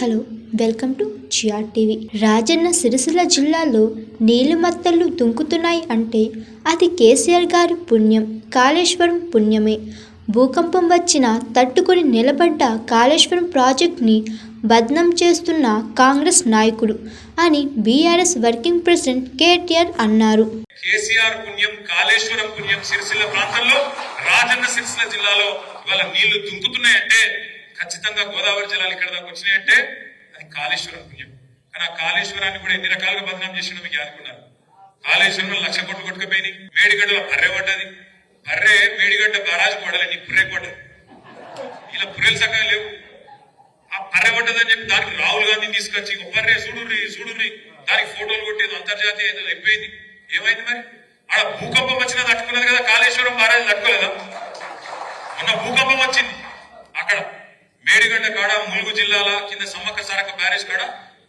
Hello welcome to GR TV. Rajanna Sircilla జిల్లాలో నీలిమత్తలు దుంకుతున్నాయి అంటే అది కేసీఆర్ గారి పుణ్యం కాళేశ్వరం పుణ్యమే. భూకంపం వచ్చిన తట్టుకొని నిలబడ్డ కాళేశ్వరం ప్రాజెక్ట్ని బద్నం చేస్తున్న కాంగ్రెస్ నాయకుడు అని బీఆర్ఎస్ వర్కింగ్ ప్రెసిడెంట్ కేటీఆర్ అన్నారు. కేసీఆర్ పుణ్యం కాళేశ్వరం పుణ్యం సిరిసిల్ల ప్రాంతంలో రాజన్న సిరిసిల్ల జిల్లాలో ఇవాళ నీళ్ళు దుంకుతున్నాయంటే ఖచ్చితంగా గోదావరి జలాలు ఇక్కడ దాకా వచ్చినాయంటే అది కాళేశ్వరం పుణ్యం. కానీ ఆ కాళేశ్వరాన్ని కూడా ఎన్ని రకాలుగా బదనాం చేసిన మీకు అనుకున్నారు కాళేశ్వరంలో లక్ష కోట్లు కొట్టుకుపోయినాయి. మేడిగడ్డలో బర్రె పడ్డది. బర్రె మేడిగడ్డ బరాజు పడలే నీ పుర్రే పడ్డది ఇలా పుర్రెలు సక్కగా లేవు. ఆ బర్రె పడ్డదని చెప్పి దానికి రాహుల్ గాంధీని తీసుకొచ్చి బర్రె చూడుర్రి చూడుర్రి. దానికి ఫోటోలు కొట్టేది అంతర్జాతీయ అయిపోయింది. ఏమైంది మరి? ఆడ భూకంపం వచ్చినా తట్టుకున్నది కదా కాళేశ్వరం మహారాజు తట్టుకోలేదా మొన్న భూకంపం వచ్చింది అక్కడ మేడిగడ్డ కాడ ములుగు జిల్లాల కింద సమ్మక్క సారక బ్యారేజ్ కాడ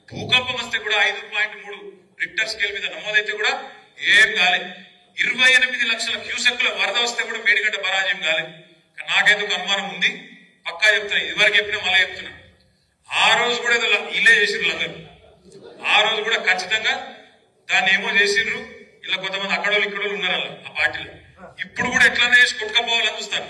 భూకంపం వస్తే కూడా ఐదు పాయింట్ మూడు రిక్టర్ స్కేల్ మీద నమోదైతే కూడా ఏం కాలే. ఇరవై ఎనిమిది లక్షల క్యూసెక్ల వరద వస్తే కూడా మేడిగడ్డ పరాజయం ఏం కాలేదు ఒక నాకెందుకు అనుమానం ఉంది. పక్కా చెప్తున్నా ఇదివరకు చెప్పినా మళ్ళీ చెప్తున్నా. ఆ రోజు కూడా ఏదో ఇల్లే చేసిర్రు అందరూ ఆ రోజు కూడా ఖచ్చితంగా దాన్ని ఏమో చేసిండ్రు ఇలా కొంతమంది అక్కడోళ్ళు ఇక్కడోళ్ళు ఉన్నారు అలా ఆ పార్టీలో. ఇప్పుడు కూడా ఎట్లనే చేసి కొట్టుకపోవాలని చూస్తారు.